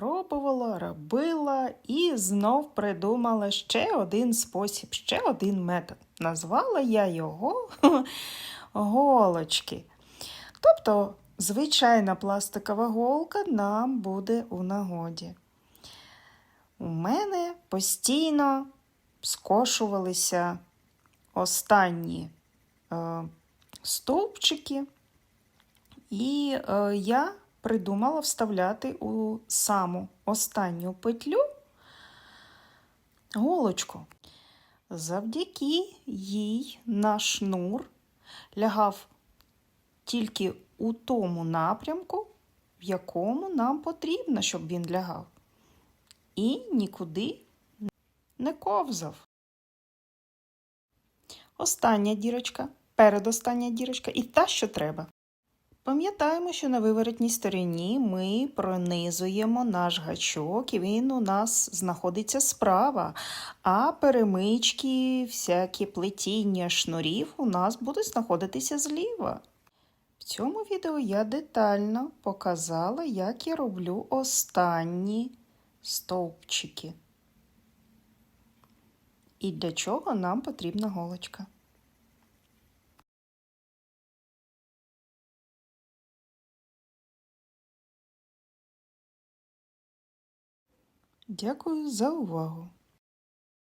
пробувала, робила і знов придумала ще один спосіб, ще один метод. Назвала я його голочки. Тобто, звичайна пластикова голка нам буде у нагоді. У мене постійно скошувалися останні е, стовпчики, і е, я придумала вставляти у саму останню петлю голочку. Завдяки їй наш шнур лягав тільки у тому напрямку, в якому нам потрібно, щоб він лягав, і нікуди не ковзав. Остання дірочка, передостання дірочка і та, що треба. Пам'ятаємо, що на виворотній стороні ми пронизуємо наш гачок, і він у нас знаходиться справа, а перемички, всякі плетіння шнурів у нас будуть знаходитися зліва. В цьому відео я детально показала, як я роблю останні стовпчики. І для чого нам потрібна голочка. Дякую за увагу!